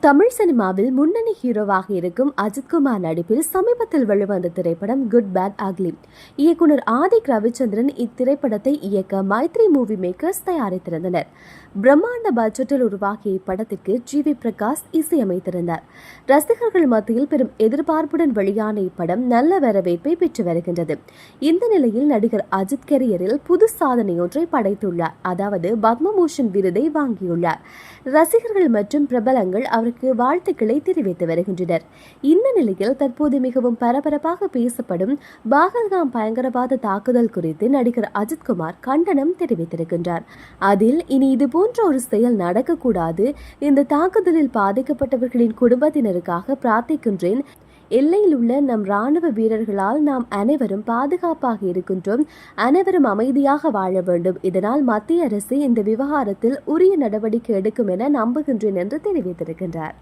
தமிழ் சினிமாவில் முன்னணி ஹீரோவாக இருக்கும் அஜித்குமார் நடிப்பில் சமீபத்தில் வெளிவந்த திரைப்படம் குட் பேட் அக்லி இயக்குனர் ஆதிக் ரவிச்சந்திரன் இத்திரைப்படத்தை இயக்க மைத்ரி மூவி மேக்கர்ஸ் தயாரித்திருந்தனர். பிரம்மாண்ட பட்ஜெட்டில் உருவாகிய இப்படத்திற்கு ஜி வி பிரகாஷ் இசையமைத்திருந்தார். ரசிகர்கள் மத்தியில் பெரும் எதிர்பார்ப்புடன் வெளியான இப்படம் நல்ல வரவேற்பை பெற்று வருகின்றது. இந்த நிலையில் நடிகர் அஜித் கெரியரில் புது சாதனையொன்றை படைத்துள்ளார். அதாவது பத்மபூஷன் விருதை வாங்கியுள்ளார். ரசிகர்கள் மற்றும் பிரபலங்கள் அவர் அவருக்கு வாழ்த்துக்களை தெரிவித்து வருகின்றனர். இந்த நிலையில் தற்போது மிகவும் பரபரப்பாக பேசப்படும் பாகல்காம் பயங்கரவாத தாக்குதல் குறித்து நடிகர் அஜித்குமார் கண்டனம் தெரிவித்திருக்கின்றார். அதில் இனி இது போன்ற ஒரு செயல் நடக்கக்கூடாது. இந்த தாக்குதலில் பாதிக்கப்பட்டவர்களின் குடும்பத்தினருக்காக பிரார்த்திக்கின்றேன். எல்லையில் உள்ள நம் ராணுவ வீரர்களால் நாம் அனைவரும் பாதுகாப்பாக இருக்கின்றோம். அனைவரும் அமைதியாக வாழ வேண்டும். இதனால் மத்திய அரசு இந்த விவகாரத்தில் உரிய நடவடிக்கை எடுக்கும் என நம்புகின்றேன் என்று தெரிவித்திருக்கின்றார்.